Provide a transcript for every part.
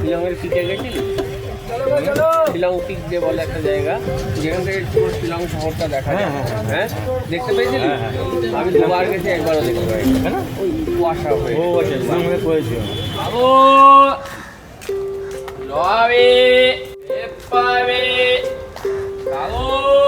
শিলংয়ের পিকে গেছিলি শিলং পিক যে বলে একটা জায়গা। যেখান থেকে পুরো শিলং শহরটা দেখা যায়। হ্যাঁ দেখতে পেয়েছিলি? আমি দুবার গেছি একবারও দেখতে পাই ওই কুয়াশা হয়ে ও আচ্ছা সামনে করেছি কালো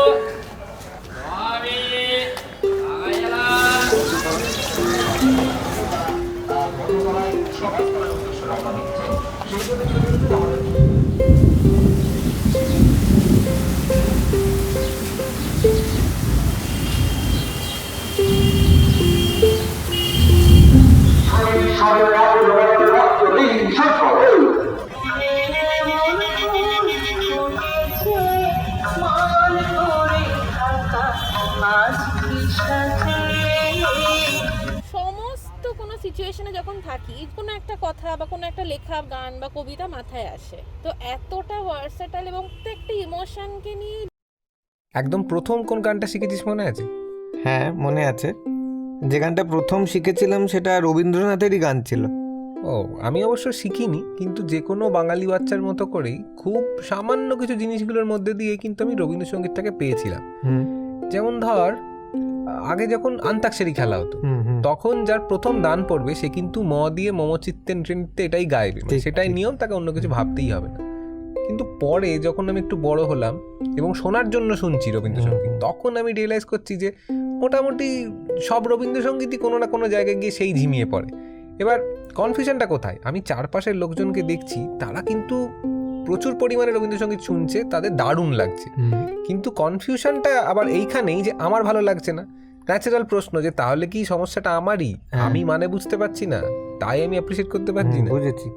সিচুয়েশনে যখন থাকি কোনো একটা কথা বা কোনো একটা লেখা গান বা কবিতা মাথায় আসে। তো এতটা ভার্সেটাইল এবং প্রত্যেকটা ইমোশনকে নিয়ে একদম প্রথম কোন গানটা শিখেছিস মনে আছে? হ্যাঁ মনে আছে। যে গানটা প্রথম শিখেছিলাম সেটা রবীন্দ্রনাথেরই গান ছিল। ও আমি অবশ্য শিখিনি কিন্তু যে কোনো বাঙালি বাচ্চার মতো করেই খুব সামান্য কিছু জিনিসগুলোর মধ্যে দিয়ে কিন্তু আমি রবীন্দ্রসঙ্গীতটাকে পেয়েছিলাম। হুম। যেমন ধর আগে যখন আন্তাক্ষরী খেলা হতো তখন যার প্রথম দান পড়বে সে কিন্তু ম দিয়ে মমচিত্তে নৃত্যে এটাই গাইবে। মানে সেটাই নিয়ম তাকে অন্য কিছু ভাবতেই হবে না। কিন্তু পরে যখন আমি একটু বড় হলাম এবং শোনার জন্য শুনছি রবীন্দ্রসঙ্গীত তখন আমি রিয়েলাইজ করছি যে মোটামুটি সব রবীন্দ্রসঙ্গীতই কোনো না কোনো জায়গায় গিয়ে সেই ঝিমিয়ে পড়ে। এবার কনফিউশনটা কোথায়? আমি চারপাশের লোকজনকে দেখছি তারা কিন্তু প্রচুর পরিমাণে রবীন্দ্রসঙ্গীত শুনছে তাদের দারুণ লাগছে। কিন্তু কনফিউশনটা আবার এইখানেই যে আমার ভালো লাগছে না। ন্যাচারাল প্রশ্ন যে তাহলে কি সমস্যাটা আমারই? হ্যাঁ। আমি মানে বুঝতে পারছি না। তাই আমি অ্যাপ্রিসিয়েট করতে পারছি না। বুঝেছি।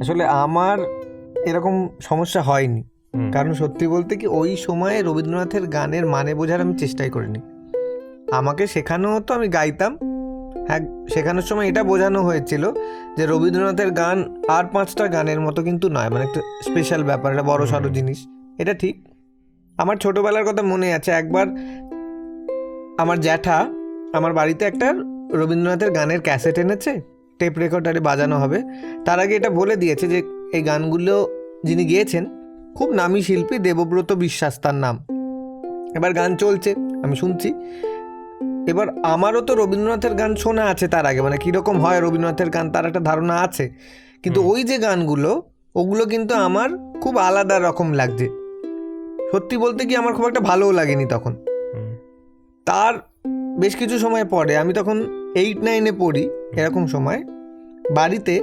আসলে আমার এরকম সমস্যা হয়নি। কারণ সত্যি বলতে কি ওই সময়ে রবীন্দ্রনাথের গানের মানে বোঝার আমি চেষ্টাই করিনি। আমাকে শেখানো হতো আমি গাইতাম। হ্যাঁ শেখানোর সময় এটা বোঝানো হয়েছিল যে রবীন্দ্রনাথের গান আর পাঁচটা গানের মতো কিন্তু নয়। মানে একটা স্পেশাল ব্যাপার একটা বড় সড়ো জিনিস। এটা ঠিক। আমার ছোটোবেলার কথা মনে আছে। একবার আমার জ্যাঠা আমার বাড়িতে একটা রবীন্দ্রনাথের গানের ক্যাসেট এনেছে টেপ রেকর্ডারে বাজানো হবে। তার আগে এটা বলে দিয়েছে যে এই গানগুলো যিনি গেয়েছেন খুব নামী শিল্পী দেবব্রত বিশ্বাস তার নাম। এবার গান চলছে আমি শুনছি। এবার আমারও তো রবীন্দ্রনাথের গান শোনা আছে তার আগে মানে কীরকম হয় রবীন্দ্রনাথের গান তার একটা ধারণা আছে। কিন্তু ওই যে গানগুলো ওগুলো কিন্তু আমার খুব আলাদা রকম লাগছে। সত্যি বলতে কি আমার খুব একটা ভালোও লাগেনি তখন। তার বেশ কিছু সময় পরে আমি তখন এইট নাইনে পড়ি এরকম সময় বাড়িতে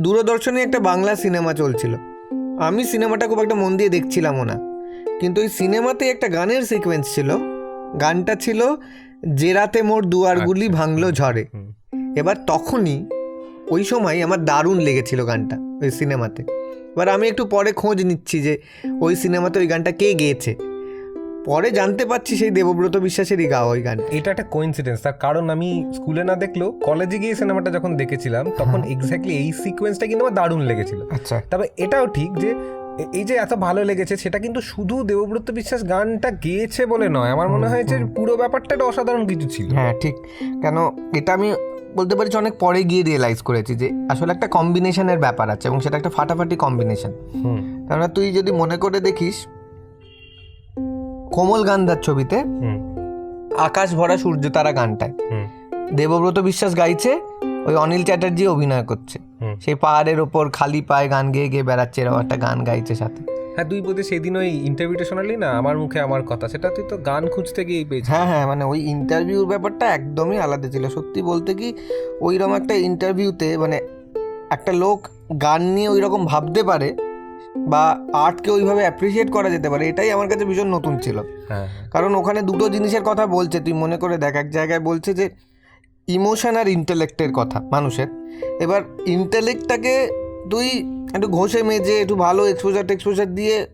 দূরদর্শনে একটা বাংলা সিনেমা চলছিল। আমি সিনেমাটা খুব একটা মন দিয়ে দেখছিলামও না। কিন্তু ওই সিনেমাতে একটা গানের সিকোয়েন্স ছিল। গানটা ছিল জেরাতে মোর দুয়ারগুলি আচ্ছা, ভাঙলো ঝড়ে। এবার তখনই ওই সময় আমার দারুণ লেগেছিল গানটা ওই সিনেমাতে এবার আমি একটু পরে খোঁজ নিচ্ছি যে ওই সিনেমাতে ওই গানটা কে গেয়েছে? পরে জানতে পারছি সেই দেবব্রত বিশ্বাসেরই গাওয়া ওই গান। এটা একটা কোইন্সিডেন্স তার কারণ আমি স্কুলে না দেখলেও কলেজে গিয়ে সিনেমাটা যখন দেখেছিলাম তখন এক্স্যাক্টলি এই সিকোয়েন্সটা কিন্তু আমার দারুণ লেগেছিল। আচ্ছা। তবে এটাও ঠিক যে এই যে এত ভালো লেগেছে সেটা কিন্তু শুধু দেবব্রত বিশ্বাস গানটা গেয়েছে বলে নয় আমার মনে হয় যে পুরো ব্যাপারটা একটা অসাধারণ কিছু ছিল। হ্যাঁ ঠিক। কেন এটা আমি বলতে পারি যে অনেক পরে গিয়ে রিয়েলাইজ করেছি যে আসলে একটা কম্বিনেশনের ব্যাপার আছে এবং সেটা একটা ফাটাফাটি কম্বিনেশন কেননা তুই যদি মনে করে দেখিস কোমল গান্ধার ছবিতে আকাশ ভরা সূর্য তারা গানটায়। দেবব্রত বিশ্বাস গাইছে ওই অনিল চ্যাটার্জি অভিনয় করছে। সেই পাহাড়ের ওপর খালি পায়ে গান গেয়ে গেয়ে বেড়াচ্ছে এরকম একটা গান গাইছে সাথে। হ্যাঁ তুই বোধহয় সেদিন ওই ইন্টারভিউটা শোনালি না? আমার মুখে আমার কথা। সেটা তুই তো গান খুঁজতে গিয়েই পেয়েছিস। হ্যাঁ হ্যাঁ মানে ওই ইন্টারভিউর ব্যাপারটা একদমই আলাদা ছিল। সত্যি বলতে কি ওইরকম একটা ইন্টারভিউতে মানে একটা লোক গান নিয়ে ওই রকম ভাবতে পারে বা আর্টকে ওইভাবে অ্যাপ্রিসিয়েট করা যেতে পারে এটাই আমার কাছে ভীষণ নতুন ছিল। হ্যাঁ। কারণ ওখানে দুটো জিনিসের কথা বলছে তুই মনে করে দেখ এক জায়গায় বলছে যে ইমোশন আর ইন্টেলেক্টের কথা মানুষের। এবার ইন্টেলেক্টটাকে তুই একটু ঘষে মেজে একটু ভালো এক্সপোজার টেক্সপোজার দিয়ে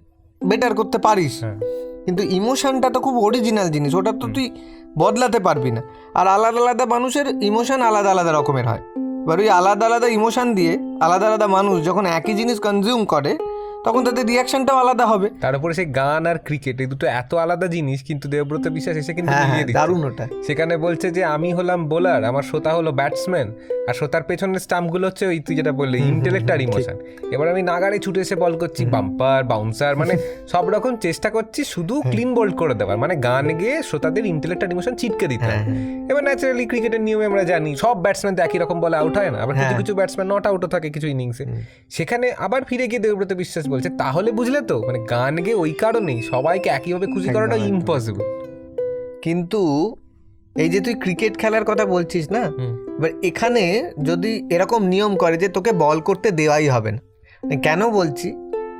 বেটার করতে পারিস। হ্যাঁ। কিন্তু ইমোশনটা তো খুব অরিজিনাল জিনিস ওটা তো তুই বদলাতে পারবি না। আর আলাদা আলাদা মানুষের ইমোশন আলাদা আলাদা রকমের হয়। এবার ওই আলাদা আলাদা ইমোশন দিয়ে আলাদা আলাদা মানুষ যখন একই জিনিস কনজিউম করে তখন তাদের রিয়াকশনটাও আলাদা হবে। তার উপরে সেই গান আর ক্রিকেট এই দুটো এত আলাদা জিনিস কিন্তু দেবব্রত বিশ্বাস এসে কিন্তু হ্যাঁ হ্যাঁ মিলিয়ে দিচ্ছে। দারুণ ওটা। সেখানে বলছে যে আমি হলাম বোলার আমার শ্রোতা হলো ব্যাটসম্যান আর শ্রোতার পেছনের স্টাম্পগুলো হচ্ছে ওই তুই যেটা বললি ইন্টেলেক্ট আর ইমোশন এবার আমি নাগারে ছুটে এসে বল করছি বাম্পার বাউন্সার মানে সব রকম চেষ্টা করছি শুধু ক্লিন বোল্ড করে দেওয়ার মানে গান গেয়ে শ্রোতাদের ইন্টেলেক্ট আর ইমোশন চিটকে দিতে। হ্যাঁ, এবার ন্যাচারালি ক্রিকেটের নিয়মে আমরা জানি সব ব্যাটসম্যান তো একই রকম বলে আউট হয় না আবার কিছু হ্যাঁ। কিছু ব্যাটসম্যান নট আউটও থাকে কিছু ইনিংসে সেখানে আবার ফিরে গিয়ে দেবব্রত বিশ্বাস বলছে তাহলে বুঝলে তো মানে গান গেয়ে ওই কারণেই সবাইকে একইভাবে খুশি করাটা ইম্পসিবল কিন্তু এই যে তুই ক্রিকেট খেলার কথা বলছিস না এবার এখানে যদি এরকম নিয়ম করে যে তোকে বল করতে দেওয়াই হবে না মানে কেন বলছি?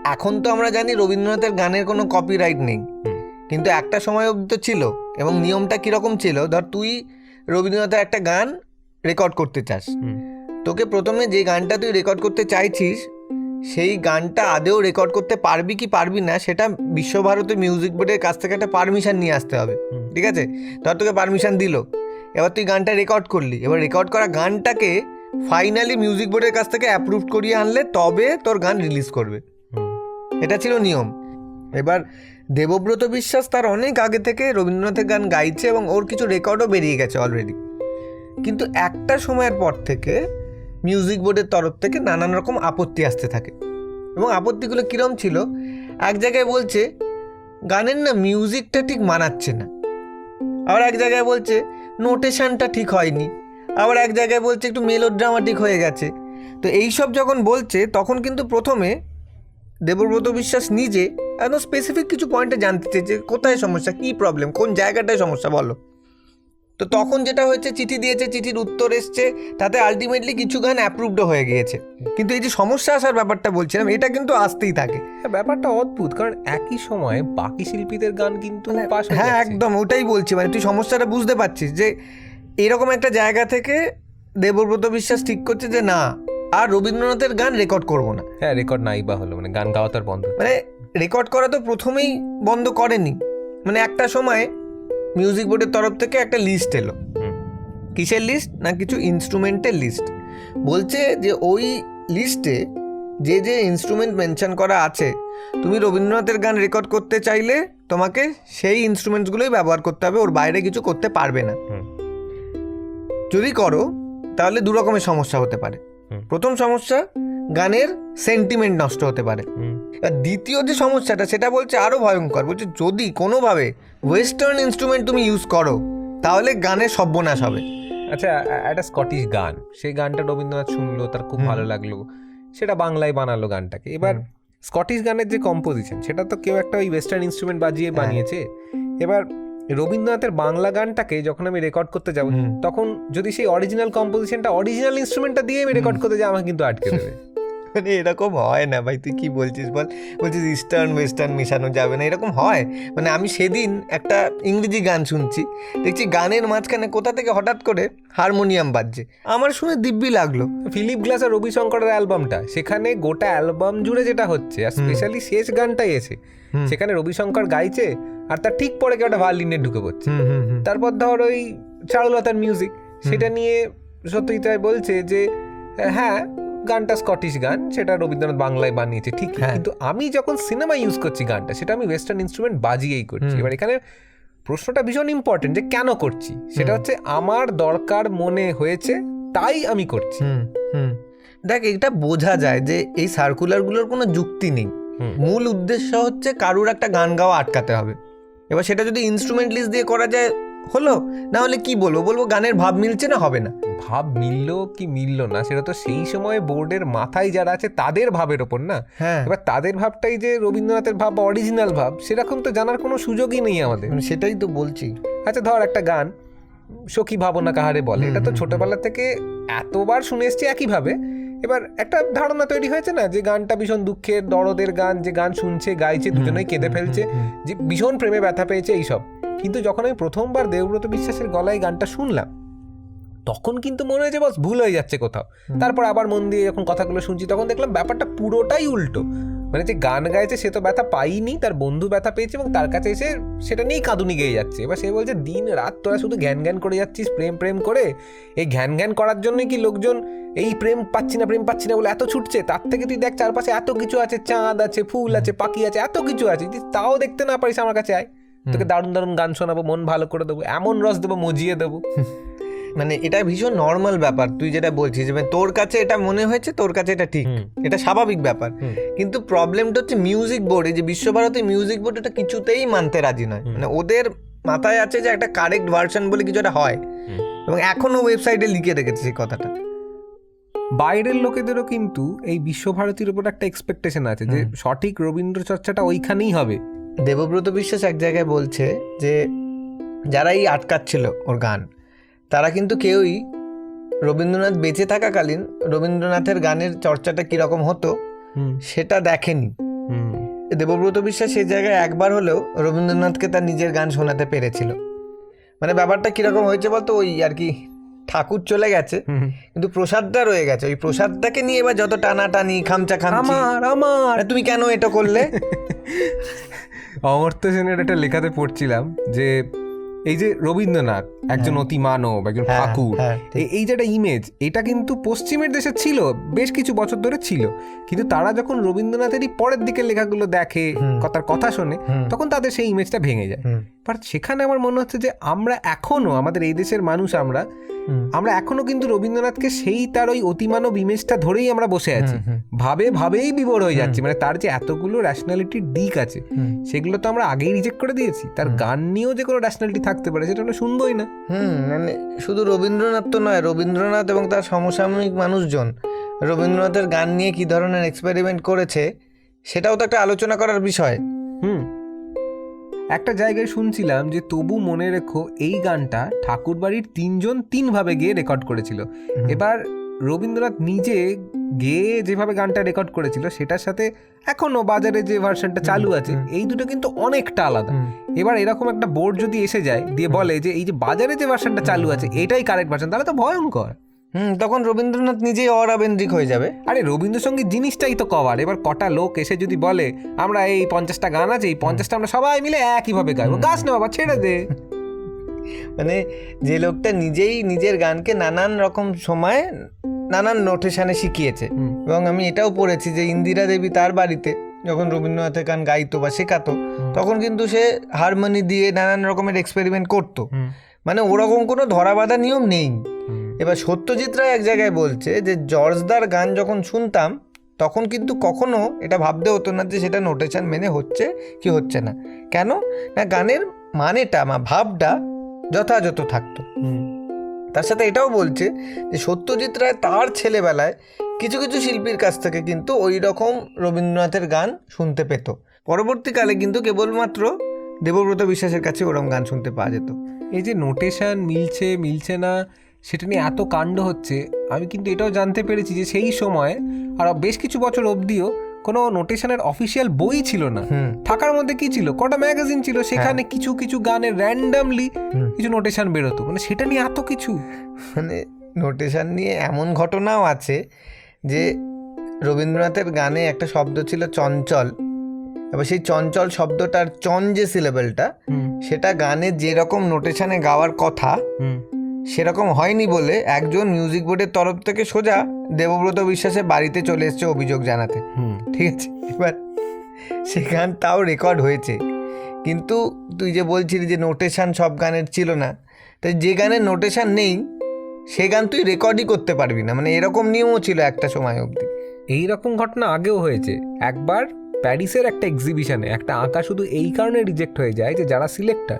এখন তো আমরা জানি রবীন্দ্রনাথের গানের কোনো কপিরাইট নেই। কিন্তু একটা সময় অবধি তো ছিল এবং নিয়মটা কীরকম ছিল? ধর তুই রবীন্দ্রনাথের একটা গান রেকর্ড করতে চাস। তোকে প্রথমে যে গানটা তুই রেকর্ড করতে চাইছিস সেই গানটা আদেও রেকর্ড করতে পারবি কি পারবি না সেটা বিশ্বভারতী মিউজিক বোর্ডের কাছ থেকে একটা পারমিশন নিয়ে আসতে হবে ঠিক আছে? ধর তোকে পারমিশন দিল এবার তুই গানটা রেকর্ড করলি এবার রেকর্ড করা গানটাকে ফাইনালি মিউজিক বোর্ডের কাছ থেকে অ্যাপ্রুভ করিয়ে আনলে তবে তোর গান রিলিজ করবে। এটা ছিল নিয়ম। এবার দেবব্রত বিশ্বাস তার অনেক আগে থেকে রবীন্দ্রনাথের গান গাইছে এবং ওর কিছু রেকর্ডও বেরিয়ে গেছে অলরেডি কিন্তু একটা সময়ের পর থেকে মিউজিক বোর্ডের তরফ থেকে নানান রকম আপত্তি আসতে থাকে। এবং আপত্তিগুলো কীরম ছিল? এক জায়গায় বলছে গানের না মিউজিকটা ঠিক মানাচ্ছে না। আবার এক জায়গায় বলছে নোটেশনটা ঠিক হয়নি। আবার এক জায়গায় বলছে একটু মেলোড্রামাটিক হয়ে গেছে। তো এইসব যখন বলছে তখন কিন্তু প্রথমে দেবব্রত বিশ্বাস নিজে একদম স্পেসিফিক কিছু পয়েন্টে জানতে চেয়েছে কোথায় সমস্যা কী প্রবলেম কোন জায়গাটায় সমস্যা বলো। তো তখন যেটা হয়েছে চিঠি দিয়েছে চিঠির উত্তর এসছে তাতে আলটিমেটলি কিছু গান অ্যাপ্রুভড হয়ে গিয়েছে। কিন্তু এই যে সমস্যা আসার ব্যাপারটা বলছিলাম এটা কিন্তু আসতেই থাকে। হ্যাঁ, ব্যাপারটা অদ্ভুত কারণ একই সময়ে বাকি শিল্পীদের গান কিন্তু হ্যাঁ একদম ওটাই বলছি মানে তুই সমস্যাটা বুঝতে পারছিস যে এরকম একটা জায়গা থেকে দেবব্রত বিশ্বাস ঠিক করছে যে না আর রবীন্দ্রনাথের গান রেকর্ড করব না। হ্যাঁ রেকর্ড নাই বা হলো মানে গান গাওয়া তো বন্ধ। মানে রেকর্ড করা তো প্রথমেই বন্ধ করেনি। মানে একটা সময় মিউজিক বোর্ডের তরফ থেকে একটা লিস্ট এলো। কিসের লিস্ট না কিছু ইনস্ট্রুমেন্টের লিস্ট বলছে যে ওই লিস্টে যে যে ইনস্ট্রুমেন্ট মেনশন করা আছে তুমি রবীন্দ্রনাথের গান রেকর্ড করতে চাইলে তোমাকে সেই ইনস্ট্রুমেন্টসগুলোই ব্যবহার করতে হবে ওর বাইরে কিছু করতে পারবে না। যদি করো তাহলে দু রকমের সমস্যা হতে পারে। প্রথম সমস্যা গানের সেন্টিমেন্ট নষ্ট হতে পারে। আর দ্বিতীয় যে সমস্যাটা সেটা বলছে আরও ভয়ঙ্কর। বলছে যদি কোনোভাবে ওয়েস্টার্ন ইনস্ট্রুমেন্ট তুমি ইউজ করো তাহলে গানের সর্বনাশ হবে। আচ্ছা একটা স্কটিশ গান সেই গানটা রবীন্দ্রনাথ শুনলো তার খুব ভালো লাগল সেটা বাংলায় বানালো গানটাকে। এবার স্কটিশ গানের যে কম্পোজিশন সেটা তো কেউ একটা ওই ওয়েস্টার্ন ইনস্ট্রুমেন্ট বাজিয়ে হ্যাঁ। বানিয়েছে। এবার রবীন্দ্রনাথের বাংলা গানটাকে যখন আমি রেকর্ড করতে যাব তখন যদি সেই অরিজিনাল কম্পোজিশনটা অরিজিনাল ইনস্ট্রুমেন্টটা দিয়ে আমি রেকর্ড করতে যাই আমাকে কিন্তু আটকে দেবে। মানে এরকম হয় না। ভাই তুই কি বলছিস বল? বলছিস ইস্টার্ন ওয়েস্টার্ন মেশানো যাবে না এরকম হয়। মানে আমি সেদিন একটা ইংরেজি গান শুনছি দেখছি গানের মাঝখানে কোথা থেকে হঠাৎ করে হারমোনিয়াম বাজছে। আমার শুনে দিব্যি লাগল। ফিলিপ গ্লাস আর রবি শঙ্করের অ্যালবামটা সেখানে গোটা অ্যালবাম জুড়ে যেটা হচ্ছে আর স্পেশালি শেষ গানটাই এসে সেখানে রবি শঙ্কর গাইছে আর তার ঠিক পরে কেউ একটা ভার্লিনে ঢুকে পড়ছে। তারপর ধর ওই চারুলতার মিউজিক সেটা নিয়ে সত্যজিৎ বলছে যে হ্যাঁ গানটা স্কটিশ গান সেটা রবীন্দ্রনাথ বাংলায় বানিয়েছে ঠিক হ্যাঁ। কিন্তু আমি যখন সিনেমা ইউজ করছি গানটা সেটা আমি ওয়েস্টার্ন ইনস্ট্রুমেন্ট বাজিয়েই করছি। এবার এখানে প্রশ্নটা ভীষণ ইম্পর্টেন্ট যে কেন করছি? সেটা হচ্ছে আমার দরকার মনে হয়েছে তাই আমি করছি। দেখ এটা বোঝা যায় যে এই সার্কুলারগুলোর কোনো যুক্তি নেই। মূল উদ্দেশ্য হচ্ছে কারুর একটা গান গাওয়া আটকাতে হবে। এবার সেটা যদি ইনস্ট্রুমেন্ট লিস্ট দিয়ে করা যায় হলো? না হলে কি বলব? বলব গানের ভাব মিলছে না? হবে না। ভাব মিললো কি মিললো না? সেটা তো সেই সময় বোর্ডের মাথায় যারা আছে তাদের ভাবের ওপর না? হ্যাঁ। এবার তাদের ভাবটাই যে রবীন্দ্রনাথের ভাব বা অরিজিনাল ভাব সেরকম তো জানার কোনো সুযোগই নেই আমাদের। মানে সেটাই তো বলছি। আচ্ছা ধর একটা গান সখী ভাবনা কাহারে বলে। এটা তো ছোটবেলা থেকে এতবার শুনে এসছি একইভাবে। এবার একটা ধারণা তৈরি হয়েছে না যে গানটা ভীষণ দুঃখের দরদের গান যে গান শুনছে গাইছে দুজনেই কেঁদে ফেলছে যে ভীষণ প্রেমে ব্যথা পেয়েছে এইসব। কিন্তু যখন আমি প্রথমবার দেবব্রত বিশ্বাসের গলায় গানটা শুনলাম তখন কিন্তু মনে হয়েছে বস ভুল হয়ে যাচ্ছে কোথাও। তারপর আবার মন দিয়ে যখন কথাগুলো শুনছি তখন দেখলাম ব্যাপারটা পুরোটাই উল্টো। মানে যে গান গাইছে সে তো ব্যথা পাইনি তার বন্ধু ব্যথা পেয়েছে এবং তার কাছে এসে সেটা নিয়েই কাঁদুনি গেয়ে যাচ্ছে। এবার সে বলছে দিন রাত তোরা শুধু ঘ্যান ঘ্যান করে যাচ্ছিস প্রেম প্রেম করে? এই ঘ্যান ঘ্যান করার জন্যই কি লোকজন এই প্রেম পাচ্ছি না প্রেম পাচ্ছি না বলে এত ছুটছে? তার থেকে তুই দেখ চারপাশে এত কিছু আছে চাঁদ আছে ফুল আছে পাখি আছে এত কিছু আছে। তুই তাও দেখতে না পারিস আমার কাছে আয়। তোকে দারুণ দারুণ গান শোনাবো মন ভালো করে দেবো এমন রস দেবো মজিয়ে দেবো। মানে এটা ভীষণ নর্মাল ব্যাপার। তুই যেটা বলছিস যে মানে তোর কাছে এটা মনে হয়েছে তোর কাছে এটা ঠিক। এটা স্বাভাবিক ব্যাপার। কিন্তু প্রবলেমটা হচ্ছে মিউজিক বোর্ড এই যে বিশ্বভারতী মিউজিক বোর্ড এটা কিছুতেই মানতে রাজি নয়। মানে ওদের মাথায় আছে যে একটা কারেক্ট ভার্সন বলে কিছু একটা হয়। এবং এখনও ওয়েবসাইটে লিখে রেখেছে সেই কথাটা। বাইরের লোকেদেরও কিন্তু এই বিশ্বভারতীর উপর একটা এক্সপেকটেশন আছে যে সঠিক রবীন্দ্র চর্চাটা ওইখানেই হবে। দেবব্রত বিশ্বাস এক জায়গায় বলছে যে যারা এই আটকাচ্ছিল ওর গান তারা কিন্তু কেউই রবীন্দ্রনাথ বেঁচে থাকাকালীন রবীন্দ্রনাথের গানের চর্চাটা কীরকম হতো সেটা দেখেনি। দেবব্রত বিশ্বাস সেই জায়গায় একবার হলেও রবীন্দ্রনাথকে তার নিজের গান শোনাতে পেরেছিল। মানে ব্যাপারটা কীরকম হয়েছে বলতো ওই আর কি ঠাকুর চলে গেছে কিন্তু প্রসাদটা রয়ে গেছে। ওই প্রসাদটাকে নিয়ে এবার যত টানাটানি খামচা খামচি আমার আমার। তুমি কেন এটা করলে? অমর্ত্য সেনের একটা লেখাতে পড়ছিলাম যে এই যে রবীন্দ্রনাথ একজন অতি মানব একজন হ্যাঁ, ঠাকুর হ্যাঁ, এই- যে একটা ইমেজ এটা কিন্তু পশ্চিমের দেশে ছিল বেশ কিছু বছর ধরে ছিল। কিন্তু তারা যখন রবীন্দ্রনাথেরই পরের দিকের লেখাগুলো দেখে। কথার কথা শোনে তখন তাদের সেই ইমেজটা ভেঙে যায়। বাট সেখানে আমার মনে হচ্ছে যে আমরা এখনও আমাদের এই দেশের মানুষ আমরা আমরা এখনও কিন্তু রবীন্দ্রনাথকে সেই তার ওই অতিমানব ইমেজটা ধরেই আমরা বসে আছি। ভাবে ভাবেই বিবর হয়ে যাচ্ছি। মানে তার যে এতগুলো র্যাশনালিটির দিক আছে সেগুলো তো আমরা আগেই রিজেক্ট করে দিয়েছি। তার গান নিয়েও যে কোনো র্যাশনালিটি থাকতে পারে সেটা আমরা শুনবোই না। হুম মানে শুধু রবীন্দ্রনাথ তো নয় রবীন্দ্রনাথ এবং তার সমসাময়িক মানুষজন রবীন্দ্রনাথের গান নিয়ে কি ধরনের এক্সপেরিমেন্ট করেছে সেটাও তো একটা আলোচনা করার বিষয়। হুম। একটা জায়গায় শুনছিলাম যে তবু মনে রেখো এই গানটা ঠাকুরবাড়ির তিনজন তিনভাবে গিয়ে রেকর্ড করেছিল। এবার রবীন্দ্রনাথ নিজে গেয়ে যেভাবে গানটা রেকর্ড করেছিল সেটার সাথে এখনও বাজারে যে ভার্সনটা চালু আছে এই দুটো কিন্তু অনেকটা আলাদা। এবার এরকম একটা বোর্ড যদি এসে যায় দিয়ে বলে যে এই যে বাজারে যে ভার্সনটা চালু আছে এটাই কারেক্ট ভার্সন তাহলে তো ভয়ঙ্কর। হুম তখন রবীন্দ্রনাথ নিজেই অরাবেন্দ্রিক হয়ে যাবে। আরে রবীন্দ্রসঙ্গীত জিনিসটাই তো কভার এবার কটা লোক এসে যদি বলে আমরা এই পঞ্চাশটা গান আছে এই পঞ্চাশটা আমরা সবাই মিলে একইভাবে গাইবো। গাছ না বাবা ছেড়ে দে। মানে যে লোকটা নিজেই নিজের গানকে নানান রকম সময় নানান নোটেশানে শিখিয়েছে। এবং আমি এটাও পড়েছি যে ইন্দিরা দেবী তার বাড়িতে যখন রবীন্দ্রনাথের গান গাইতো বা শেখাতো তখন কিন্তু সে হারমোনি দিয়ে নানান রকমের এক্সপেরিমেন্ট করতো। মানে ওরকম কোনো ধরাবাধা নিয়ম নেই। এবার সত্যজিৎ রায় এক জায়গায় বলছে যে জর্জদার গান যখন শুনতাম তখন কিন্তু কখনো এটা ভাবতে হতো না যে সেটা নোটেশন মেনে হচ্ছে কি হচ্ছে না। কেন? না গানের মানেটা বা ভাবটা যথাযথ থাকতো। তার সাথে এটাও বলছে যে সত্যজিৎ রায় তার ছেলেবেলায় কিছু কিছু শিল্পীর কাছ থেকে কিন্তু ওই রকম রবীন্দ্রনাথের গান শুনতে পেত। পরবর্তীকালে কিন্তু কেবলমাত্র দেবব্রত বিশ্বাসের কাছে ওরকম গান শুনতে পাওয়া যেত। এই যে নোটেশন মিলছে মিলছে না সেটা নিয়ে এত কাণ্ড হচ্ছে আমি কিন্তু এটাও জানতে পেরেছি যে সেই সময় আর বেশ কিছু বছর অবধিও কোনো নোটেশনের অফিসিয়াল বই ছিল না। থাকার মধ্যে কি ছিল? কটা ম্যাগাজিন ছিল? সেখানে কিছু কিছু গানে র্যান্ডামলি কিছু নোটেশন বেরোতো। মানে সেটা নিয়ে এত কিছু। মানে নোটেশন নিয়ে এমন ঘটনাও আছে যে রবীন্দ্রনাথের গানে একটা শব্দ ছিল চঞ্চল। এবার সেই চঞ্চল শব্দটার চন যে সিলেবেলটা সেটা গানে যেরকম নোটেশনে গাওয়ার কথা সেরকম হয়নি বলে একজন মিউজিক বোর্ডের তরফ থেকে সোজা দেবব্রত বিশ্বাসের বাড়িতে চলে এসছে অভিযোগ জানাতে। ঠিক আছে এবার সে গান তাও রেকর্ড হয়েছে। কিন্তু তুই যে বলছিলি যে নোটেশান সব গানের ছিল না তাই যে গানের নোটেশান নেই সে গান তুই রেকর্ডই করতে পারবি না। মানে এরকম নিয়মও ছিল একটা সময় অবধি। এই রকম ঘটনা আগেও হয়েছে। একবার প্যারিসের একটা এক্সিবিশনে একটা আঁকা শুধু এই কারণে রিজেক্ট হয়ে যায় যে যারা সিলেক্টার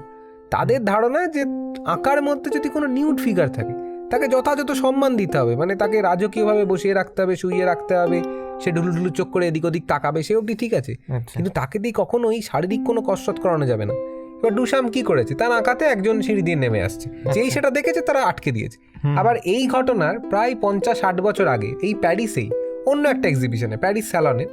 তাদের ধারণা যে আঁকার মধ্যে যদি কোনো নিউড ফিগার থাকে তাকে যথাযথ সম্মান দিতে হবে। মানে তাকে রাজকীয়ভাবে বসিয়ে রাখতে হবে শুইয়ে রাখতে হবে সে ঢুলু ঢুলু চোখ করে এদিক ওদিক তাকাবে সে অবধি ঠিক আছে। কিন্তু তাকে দিয়ে কখনোই শারীরিক কোনো কসরত করানো যাবে না। এবার ডুসাম কি করেছে? তার আঁকাতে একজন সিঁড়ি দিয়ে নেমে আসছে। যেই সেটা দেখেছে তারা আটকে দিয়েছে। আবার এই ঘটনার প্রায় পঞ্চাশ ষাট বছর আগে এই প্যারিসেই অন্য একটা এক্সিবিশনে প্যারিস স্যালনে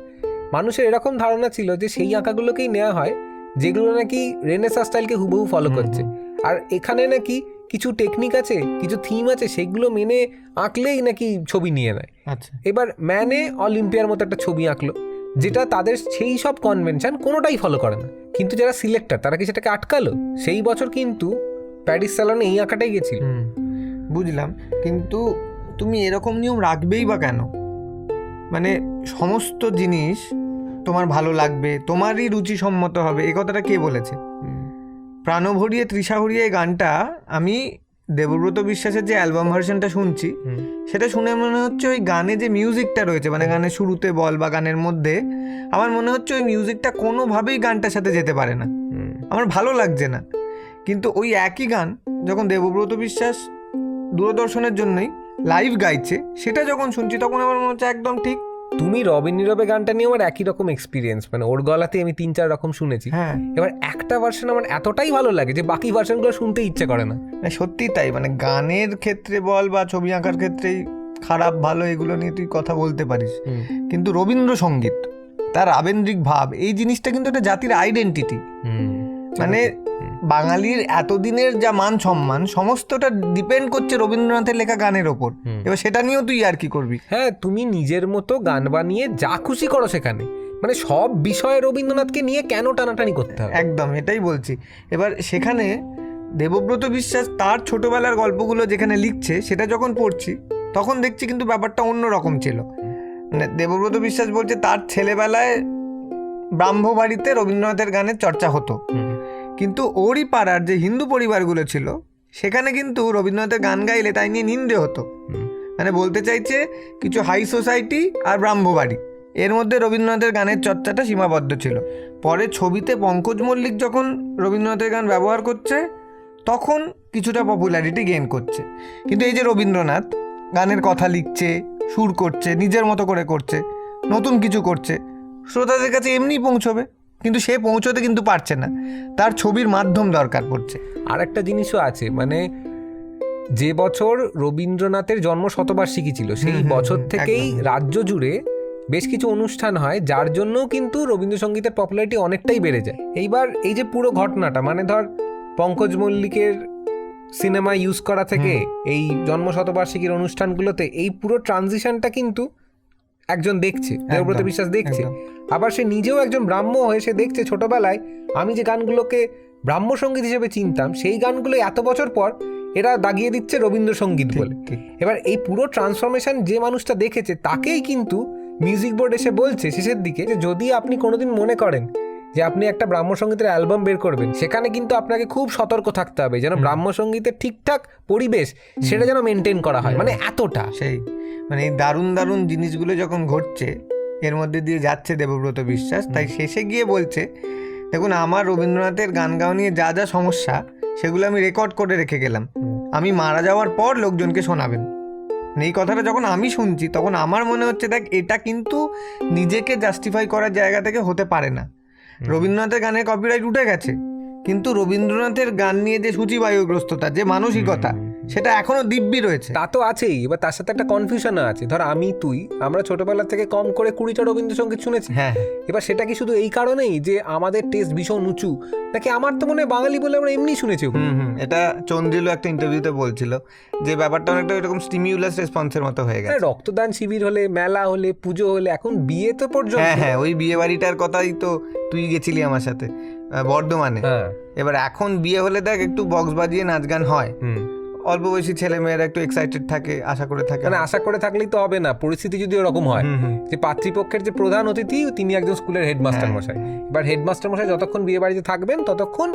মানুষের এরকম ধারণা ছিল যে সেই আঁকাগুলোকেই নেওয়া হয় যেগুলো নাকি রেনেসা স্টাইলকে হুবহু ফলো করছে। আর এখানে নাকি কিছু টেকনিক আছে কিছু থিম আছে সেগুলো মেনে আঁকলেই নাকি ছবি নিয়ে নেয়। আচ্ছা। এবার ম্যানে অলিম্পিয়ার মতো একটা ছবি আঁকলো যেটা তাদের সেই সব কনভেনশন কোনোটাই ফলো করে না। কিন্তু যারা সিলেক্টার তারা কি সেটাকে আটকালো? সেই বছর কিন্তু প্যারিস স্যালনে এই আঁকাটাই গেছিল। বুঝলাম। কিন্তু তুমি এরকম নিয়ম রাখবেই বা কেন? মানে সমস্ত জিনিস তোমার ভালো লাগবে তোমারই রুচিসম্মত হবে এ কথাটা কে বলেছে? প্রাণ ভরিয়ে তৃষা ভরিয়ে এই গানটা আমি দেবব্রত বিশ্বাসের যে অ্যালবাম ভার্সনটা শুনছি সেটা শুনে মনে হচ্ছে ওই গানে যে মিউজিকটা রয়েছে মানে গানের শুরুতে বল বা গানের মধ্যে আমার মনে হচ্ছে ওই মিউজিকটা কোনোভাবেই গানটার সাথে যেতে পারে না। আমার ভালো লাগছে না। কিন্তু ওই একই গান যখন দেবব্রত বিশ্বাস দূরদর্শনের জন্যই লাইভ গাইছে সেটা যখন শুনছি তখন আমার মনে হচ্ছে একদম ঠিক তুমি রবিন নীরবে গানটা নিয়ে আমার একই রকম এক্সপিরিয়েন্স মানে ওর গলাতে আমি তিন চার রকম শুনেছি। হ্যাঁ। এবার একটা ভার্সন আমার এতটাই ভালো লাগে যে বাকি ভার্সনগুলো শুনতে ইচ্ছে করে না। না সত্যি তাই। মানে গানের ক্ষেত্রে বল বা ছবি আঁকার ক্ষেত্রেই খারাপ ভালো এগুলো নিয়ে তুই কথা বলতে পারিস। কিন্তু রবীন্দ্রসঙ্গীত তার আবেন্দ্রিক ভাব এই জিনিসটা কিন্তু একটা জাতির আইডেন্টিটি মানে বাঙালির এতদিনের যা মান সম্মান সমস্তটা ডিপেন্ড করছে রবীন্দ্রনাথের লেখা গানের ওপর। এবার সেটা নিয়েও তুই আর কি করবি? হ্যাঁ তুমি নিজের মতো গান বানিয়ে যা খুশি করো সেখানে। মানে সব বিষয়ে রবীন্দ্রনাথকে নিয়ে কেন টানাটানি করতে হবে? একদম এটাই বলছি। এবার সেখানে দেবব্রত বিশ্বাস তার ছোটবেলার গল্পগুলো যেখানে লিখছে সেটা যখন পড়ছি তখন দেখছি কিন্তু ব্যাপারটা অন্য রকম ছিল। মানে দেবব্রত বিশ্বাস বলছে তার ছেলেবেলায় ব্রাহ্ম বাড়িতে রবীন্দ্রনাথের গানের চর্চা হতো। কিন্তু ওরই পাড়ার যে হিন্দু পরিবারগুলো ছিল সেখানে কিন্তু রবীন্দ্রনাথের গান গাইলে তাই নিয়ে নিন্দে হতো। মানে বলতে চাইছে কিছু হাই সোসাইটি আর ব্রাহ্মবাড়ি এর মধ্যে রবীন্দ্রনাথের গানের চর্চাটা সীমাবদ্ধ ছিল। পরে ছবিতে পঙ্কজ মল্লিক যখন রবীন্দ্রনাথের গান ব্যবহার করছে তখন কিছুটা পপুলারিটি গেইন করছে। কিন্তু এই যে রবীন্দ্রনাথ গানের কথা লিখছে সুর করছে নিজের মতো করে করছে নতুন কিছু করছে শ্রোতাদের কাছে এমনি পৌঁছবে। কিন্তু সে পৌঁছতে কিন্তু পারছে না। তার ছবির মাধ্যম দরকার পড়ছে। আর একটা জিনিসও আছে মানে যে বছর রবীন্দ্রনাথের জন্ম শতবার্ষিকী ছিল সেই বছর থেকেই রাজ্য জুড়ে বেশ কিছু অনুষ্ঠান হয় যার জন্যও কিন্তু রবীন্দ্রসঙ্গীতের পপুলারিটি অনেকটাই বেড়ে যায়। এইবার এই যে পুরো ঘটনাটা মানে ধর পঙ্কজ মল্লিকের সিনেমা ইউজ করা থেকে এই জন্ম শতবার্ষিকীর অনুষ্ঠানগুলোতে এই পুরো ট্রানজিশনটা কিন্তু একজন দেখছে দেবব্রত বিশ্বাস দেখছে। আবার সে নিজেও একজন ব্রাহ্ম হয়ে সে দেখছে ছোটবেলায় আমি যে গানগুলোকে ব্রাহ্ম সংগীত হিসেবে চিনতাম সেই গানগুলো এত বছর পর এরা দাগিয়ে দিচ্ছে রবীন্দ্রসঙ্গীত বলে। এবার এই পুরো ট্রান্সফরমেশন যে মানুষটা দেখেছে তাকেই কিন্তু মিউজিক বোর্ড এসে বলছে শেষের দিকে যে যদি আপনি কোনোদিন মনে করেন যে আপনি একটা ব্রাহ্ম সঙ্গীতের অ্যালবাম বের করবেন সেখানে কিন্তু আপনাকে খুব সতর্ক থাকতে হবে যেন ব্রাহ্ম সঙ্গীতের ঠিকঠাক পরিবেশ সেটা যেন মেনটেন করা হয় মানে এতটা। সেই মানে এই দারুণ দারুণ জিনিসগুলো যখন ঘটছে এর মধ্যে দিয়ে যাচ্ছে দেবব্রত বিশ্বাস তাই শেষে গিয়ে বলছে দেখুন আমার রবীন্দ্রনাথের গান গাওয়া নিয়ে যা যা সমস্যা সেগুলো আমি রেকর্ড করে রেখে গেলাম। আমি মারা যাওয়ার পর লোকজনকে শোনাবেন। মানে এই কথাটা যখন আমি শুনছি তখন আমার মনে হচ্ছে দেখ এটা কিন্তু নিজেকে জাস্টিফাই করার জায়গা থেকে হতে পারে না। রবীন্দ্রনাথের গানের কপিরাইট উঠে গেছে। কিন্তু রবীন্দ্রনাথের গান নিয়ে যে সূচিবায়ুগ্রস্ততা যে মানসিকতা সেটা এখনও দিব্যি রয়েছে। তা তো আছেই এবার তার সাথে একটা কনফিউশনও আছে। ধর আমি তুই আমরা ছোটবেলা থেকে কম করে কুড়িটা রবীন্দ্রসঙ্গীত শুনেছি। হ্যাঁ এবার সেটা কি শুধু এই কারণেই যে আমাদের টেস্ট ভীষণ উঁচু নাকি আমার তো মনে হয় বাঙালি বলে আমরা এমনি শুনেছি এটা চন্দ্রিলও একটা ইন্টারভিউতে বলছিল যে ব্যাপারটা অনেকটা এরকম স্টিমিউলাস রেসপন্সের মতো হয়ে হ্যাঁ গেছে। রক্তদান শিবির হলে মেলা হলে পুজো হলে এখন বিয়ে তো পর্যন্ত। হ্যাঁ হ্যাঁ ওই বিয়ে বাড়িটার কথাই তো তুই গেছিলি আমার সাথে বর্ধমানে। হ্যাঁ। এবার এখন বিয়ে হলে দেখ একটু বক্স বাজিয়ে নাচ গান হয়। অল্প বয়সী ছেলে মেয়েরা একটু এক্সাইটেড থাকে আশা করে থাকে। মানে আশা করে থাকলেই তো হবে না পরিস্থিতি যদি ওরকম হয়। যে পাত্রীপক্ষের যে প্রধান অতিথি তিনি একজন স্কুলের হেডমাস্টার হ্যাঁ। মশাই। এবার হেডমাস্টার মশাই যতক্ষণ বিয়ে বাড়িতে থাকবেন ততক্ষণ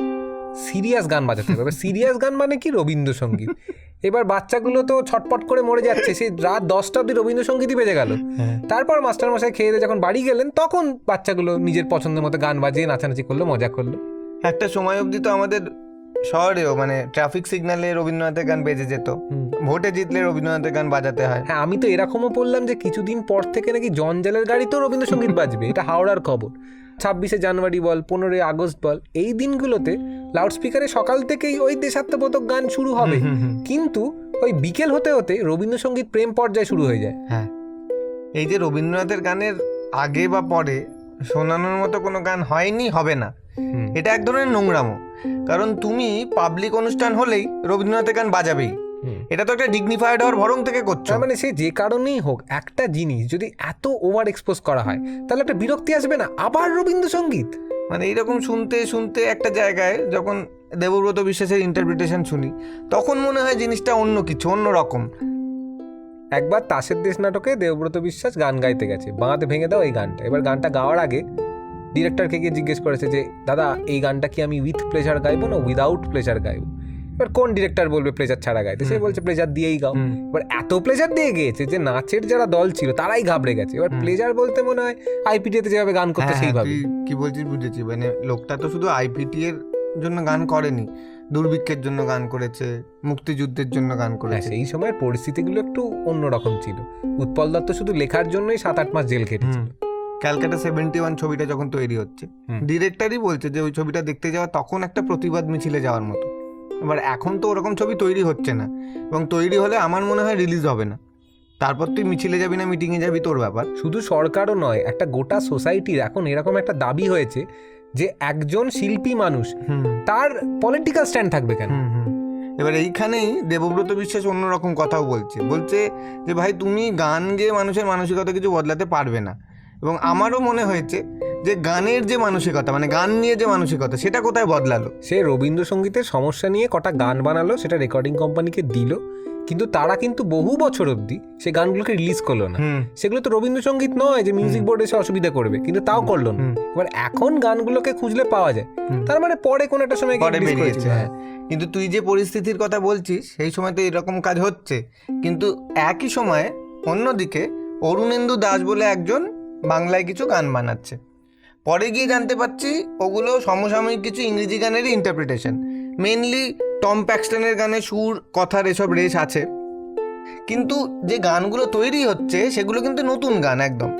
সিরিয়াস গান বাজাতে হবে। এবার সিরিয়াস গান মানে কি? রবীন্দ্রসঙ্গীত। এবার বাচ্চাগুলো তো ছটপট করে মরে যাচ্ছে সেই রাত দশটা অব্দি রবীন্দ্রসঙ্গীতই বেজে গেল। হ্যাঁ। তারপর মাস্টার মশাই খেয়ে দিয়ে যখন বাড়ি গেলেন তখন বাচ্চাগুলো নিজের পছন্দের মতো গান বাজিয়ে নাচানাচি করল মজা করল। একটা সময় অবধি তো আমাদের শহরেও মানে ট্রাফিক সিগন্যালে রবীন্দ্রনাথের গান বেজে যেত। ভোটে জিতলে রবীন্দ্রনাথের গান বাজাতে হয়। হ্যাঁ আমি তো এরকমও পড়লাম যে কিছুদিন পর থেকে নাকি জঞ্জালের গাড়িতেও রবীন্দ্রসঙ্গীত বাজবে। এটা হাওড়ার খবর। ছাব্বিশে জানুয়ারি বল পনেরোই আগস্ট বল এই দিনগুলোতে লাউডস্পিকারে সকাল থেকেই ওই দেশাত্মবোধক গান শুরু হবে। কিন্তু ওই বিকেল হতে হতে রবীন্দ্রসঙ্গীত প্রেম পর্যায়ে শুরু হয়ে যায়। হ্যাঁ। এই যে রবীন্দ্রনাথের গানের আগে বা পরে শোনানোর মতো কোনো গান হয়নি হবে না। এটা এক ধরনের নোংরামো। কারণ তুমি পাবলিক অনুষ্ঠান হলেই রবীন্দ্রনাথের গান বাজাবেই। এটা তো একটা ডিগনিফাইড হওয়ার ভরং থেকে করছ। মানে সে যে কারণেই হোক একটা জিনিস যদি এত ওভার এক্সপোজ করা হয় তাহলে একটা বিরক্তি আসবে না? আবার রবীন্দ্রসঙ্গীত? মানে এইরকম শুনতে শুনতে একটা জায়গায় যখন দেবব্রত বিশ্বাসের ইন্টারপ্রিটেশন শুনি তখন মনে হয় জিনিসটা অন্য কিছু অন্য রকম। একবার তাসের দেশ নাটকে দেবব্রত বিশ্বাস গান গাইতে গেছে। বাঁধ ভেঙে দাও এই গানটা। এবার গানটা গাওয়ার আগে ডিরেক্টরকে গিয়ে জিজ্ঞেস করেছে যে দাদা এই গানটা কি আমি উইথ প্লেজার গাইবো না উইদাউট প্লেজার গাইবো? এবার কোন ডিরেক্টর বলবে প্লেজার ছাড়া গাইতে? সে বলছে প্লেজার দিয়েই গাও। এবার এত প্লেজার দিয়ে গিয়েছে যে নাচের যারা দল ছিল তারাই ঘাবড়ে গেছে। এবার প্লেজার বলতে মনে হয় আইপিটিতে যেভাবে গান করতে হ্যাঁ, সেইভাবে। কি বলছিস বুঝেছি। মানে লোকটা তো শুধু আইপিটি এর জন্য গান করেনি দুর্ভিক্ষের জন্য গান করেছে মুক্তিযুদ্ধের জন্য গান হ্যাঁ করেছে। এই সময়ের পরিস্থিতিগুলো একটু অন্যরকম ছিল। উৎপল দত্ত শুধু লেখার জন্যই সাত আট মাস জেল খেটেছে হুম। ক্যালকাটা সেভেন্টি ওয়ান ছবিটা যখন তৈরি হচ্ছে। ডিরেক্টরই বলছে যে ওই ছবিটা দেখতে যাওয়া তখন একটা প্রতিবাদ মিছিলে যাওয়ার মতো। এবার এখন তো ওরকম ছবি তৈরি হচ্ছে না এবং তৈরি হলে আমার মনে হয় রিলিজ হবে না। তারপর তুই মিছিলে যাবি না মিটিংয়ে যাবি তোর ব্যাপার। শুধু সরকারও নয় একটা গোটা সোসাইটির এখন এরকম একটা দাবি হয়েছে যে একজন শিল্পী মানুষ তার পলিটিক্যাল স্ট্যান্ড থাকবে কেন? এবার এইখানেই দেবব্রত বিশ্বাস অন্যরকম কথাও বলছে। বলছে যে ভাই তুমি গান গেয়ে মানুষের মানসিকতা কিছু বদলাতে পারবে না। এবং আমারও মনে হয়েছে যে গানের যে মানসিকতা মানে গান নিয়ে যে মানসিকতা সেটা কোথায় বদলালো? সে রবীন্দ্রসঙ্গীতের সমস্যা নিয়ে কটা গান বানালো সেটা রেকর্ডিং কোম্পানিকে দিল কিন্তু তারা কিন্তু বহু বছর অবধি সে গানগুলোকে রিলিজ করল না। সেগুলো তো রবীন্দ্রসঙ্গীত নয় যে মিউজিক বোর্ড এসে অসুবিধা করবে কিন্তু তাও করল না। এবার এখন গানগুলোকে খুঁজলে পাওয়া যায়। তার মানে পরে কোনো একটা সময় হ্যাঁ। কিন্তু তুই যে পরিস্থিতির কথা বলছিস সেই সময় তো এরকম কাজ হচ্ছে। কিন্তু একই সময়ে অন্যদিকে অরুণেন্দু দাস বলে একজন বাংলায় কিছু গান বানাচ্ছে। পরে গিয়ে জানতে পারছি ওগুলো সমসাময়িক কিছু ইংরেজি গানেরই ইন্টারপ্রিটেশন মেনলি টম প্যাক্সটনের গানে সুর কথার এসব রেশ আছে। কিন্তু যে গানগুলো তৈরি হচ্ছে সেগুলো কিন্তু নতুন গান একদম।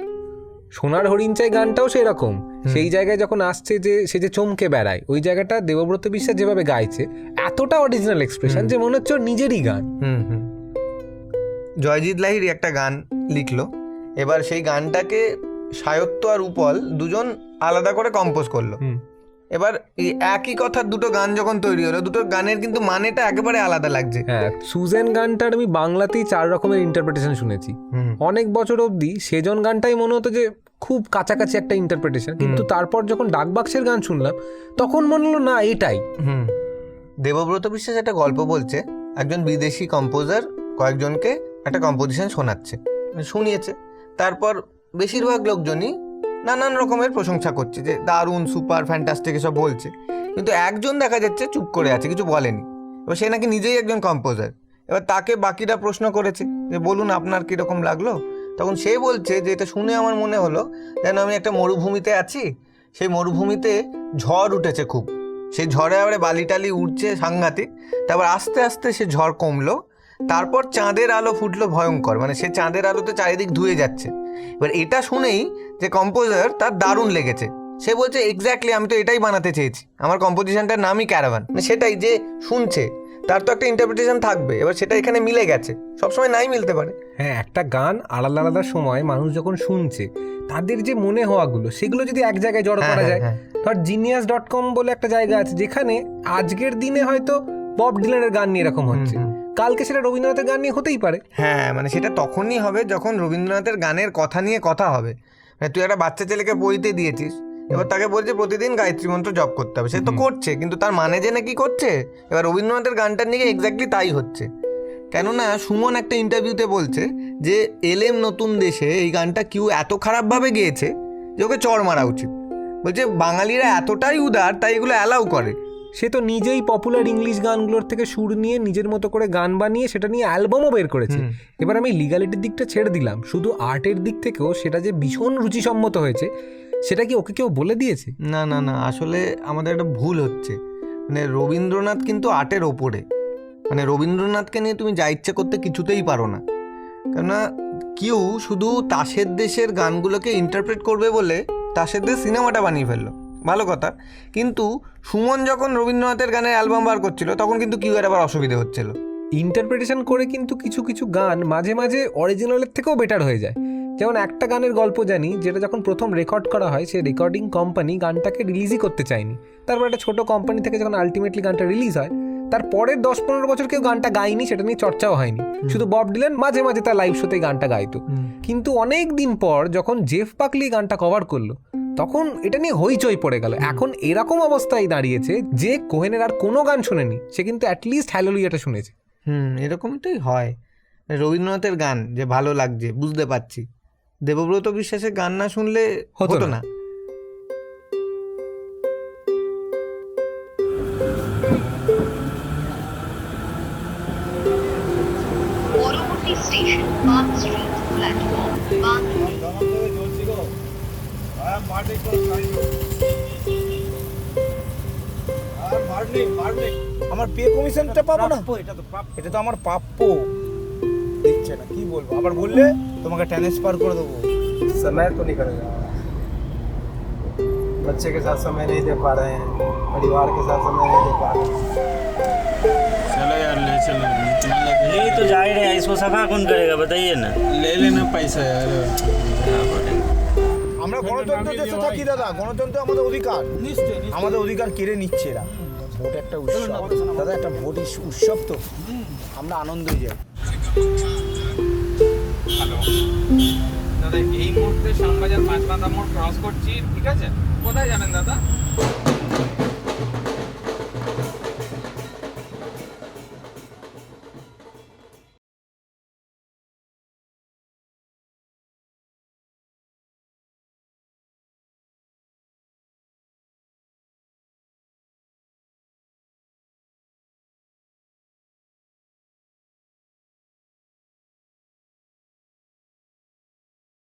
সোনার হরিণ চাই গানটাও সেই রকম সেই জায়গায় যখন আসছে যে সে যে চমকে বেড়ায় ওই জায়গাটা দেবব্রত বিশ্বাস যেভাবে গাইছে এতটা অরিজিনাল এক্সপ্রেশন যে মনে হচ্ছে ওর নিজেরই গান। হুম হুম। জয়জিৎ লাহিড়ী একটা গান লিখলো। এবার সেই গানটাকে সায়ত্ত আর উপল দুজন আলাদা করে কম্পোজ করল। এবার এই একই কথার দুটো গান যখন তৈরি হলো দুটো গানের কিন্তু মানেটা একেবারে আলাদা লাগছে। হ্যাঁ সুজেন গানটার আমি বাংলাতেই চার রকমের ইন্টারপ্রিটেশন শুনেছি। অনেক বছর অবধি সেজন গানটাই মনে হতো যে খুব কাছাকাছি একটা ইন্টারপ্রিটেশন কিন্তু তারপর যখন ডাকবাক্সের গান শুনলাম তখন মনে হলো না এটাই। হুম। দেবব্রত বিশ্বাস একটা গল্প বলছে একজন বিদেশি কম্পোজার কয়েকজনকে একটা কম্পোজিশন শোনাচ্ছে মানে শুনিয়েছে। তারপর বেশিরভাগ লোকজনই নানান রকমের প্রশংসা করছে যে দারুণ সুপার ফ্যান্টাস্টিক এসব বলছে। কিন্তু একজন দেখা যাচ্ছে চুপ করে আছে, কিছু বলেনি। এবার সে নাকি নিজেই একজন কম্পোজার এবার তাকে বাকিরা প্রশ্ন করেছে যে, বলুন, আপনার কীরকম লাগল? তখন সে বলছে যে, এটা শুনে আমার মনে হলো যেন আমি একটা মরুভূমিতে আছি। সেই মরুভূমিতে ঝড় উঠেছে খুব। সেই ঝড়ে আবার বালি টালি উঠছে সাংঘাতিক। তারপর আস্তে আস্তে সে ঝড় কমলো। তারপর চাঁদের আলো ফুটলো ভয়ঙ্কর মানে সে চাঁদের আলোতে চারিদিক ধুয়ে যাচ্ছে। এবার এটা শুনেই যে কম্পোজার তার দারুণ লেগেছে। সে বলছে এক্স্যাক্টলি আমি তো এটাই বানাতে চেয়েছি। আমার কম্পোজিশনটার নামই ক্যারাভান মানে সেটাই যে শুনছে তার তো একটা ইন্টারপ্রিটেশন থাকবে। এবার সেটা এখানে মিলে গেছে। সবসময় নাই মিলতে পারে। হ্যাঁ একটা গান আলাদা আলাদা সময় মানুষ যখন শুনছে তাদের যে মনে হওয়াগুলো সেগুলো যদি এক জায়গায় জড়ো হ্যাঁ, করা হ্যাঁ, যায় হ্যাঁ। ধর জিনিয়াস ডট কম বলে একটা জায়গা আছে যেখানে আজকের দিনে হয়তো বব ডিলানের গান নিয়ে এরকম হচ্ছে। কালকে সেটা রবীন্দ্রনাথের গান নিয়ে হতেই পারে। হ্যাঁ মানে সেটা তখনই হবে যখন রবীন্দ্রনাথের গানের কথা নিয়ে কথা হবে। মানে তুই একটা বাচ্চা ছেলেকে বইতে দিয়েছিস এবার তাকে বলছে প্রতিদিন গায়ত্রী মন্ত্র জপ করতে হবে। সে তো করছে কিন্তু তার মানে যে নাকি করছে? এবার রবীন্দ্রনাথের গানটার নিয়ে এক্স্যাক্টলি তাই হচ্ছে। কেননা সুমন একটা ইন্টারভিউতে বলছে যে এলেম নতুন দেশে এই গানটা কিউ এত খারাপভাবে গেয়েছে যে ওকে চড় মারা উচিত। বলছে বাঙালিরা এতটাই উদার তাই এগুলো অ্যালাউ করে। সে তো নিজেই পপুলার ইংলিশ গানগুলোর থেকে সুর নিয়ে নিজের মতো করে গান বানিয়ে সেটা নিয়ে অ্যালবামও বের করেছে। এবার আমি লিগালিটির দিকটা ছেড়ে দিলাম। শুধু আর্টের দিক থেকেও সেটা যে ভীষণ রুচিসম্মত হয়েছে সেটা কি ওকে কেউ বলে দিয়েছে? না না না আসলে আমাদের একটা ভুল হচ্ছে। মানে রবীন্দ্রনাথ কিন্তু আর্টের ওপরে। মানে রবীন্দ্রনাথকে নিয়ে তুমি যা ইচ্ছে করতে কিছুতেই পারো না। কেননা কেউ শুধু তাসের দেশের গানগুলোকে ইন্টারপ্রেট করবে বলে তাসের দেশ সিনেমাটা বানিয়ে ফেলল। ভালো কথা। কিন্তু সুমন যখন রবীন্দ্রনাথের গানের অ্যালবাম বার করছিল, তখন কিন্তু কিউ আবার অসুবিধে হচ্ছিল। ইন্টারপ্রিটেশন করে কিন্তু কিছু কিছু গান মাঝে মাঝে অরিজিনালের থেকেও বেটার হয়ে যায়। যেমন একটা গানের গল্প জানি, যেটা যখন প্রথম রেকর্ড করা হয় সেই রেকর্ডিং কোম্পানি গানটাকে রিলিজই করতে চায়নি। তারপর একটা ছোটো কোম্পানি থেকে যখন আলটিমেটলি গানটা রিলিজ হয় তার পরের দশ পনেরো বছর কেউ গানটা গায়নি সেটা নিয়ে চর্চাও হয়নি। শুধু বব ডিলেন মাঝে মাঝে তার লাইভ শোতে গানটা গাইতো। কিন্তু অনেক দিন পর যখন জেফ পাকলি গানটা কভার করল তখন এটা নিয়ে হইচই পড়ে গেল। এখন এরকম অবস্থায় দাঁড়িয়েছে যে কোহেনের আর কোনো গান শোনেনি সে কিন্তু অ্যাটলিস্ট হ্যালোলিয়াটা শুনেছে। হুম এরকমটাই হয়। রবীন্দ্রনাথের গান যে ভালো লাগছে বুঝতে পারছি। দেবব্রত বিশ্বাসের গান না শুনলে হতো না। আমার পে কমিশনটা পাবো না এটা তো আমার প্রাপ্য দিচ্ছে না কি বলবো আবার বললে তোমাকে ট্রান্সফার করে দেবো समय तो निकल गया बच्चे के साथ समय नहीं दे पा रहे हैं परिवार के साथ समय नहीं दे पा रहे हैं चलो यार ले चलो तुम्हें लगे ले तो जा ही रहे हैं इसको सफा कौन करेगा बताइए ना ले लेना पैसा यार আমরা গণতন্ত্র দেশে থাকি দাদা গণতন্ত্র আমাদের অধিকার আমাদের অধিকার কেড়ে নিচ্ছে এরা ভোট একটা উৎসব দাদা একটা ভোট ইস- উৎসব তো আমরা আনন্দই যাই দাদা এই মুহূর্তে শ্যামবাজার পাঁচ মাথা মোড় ক্রস করছি ঠিক আছে কোথায় যাবেন দাদা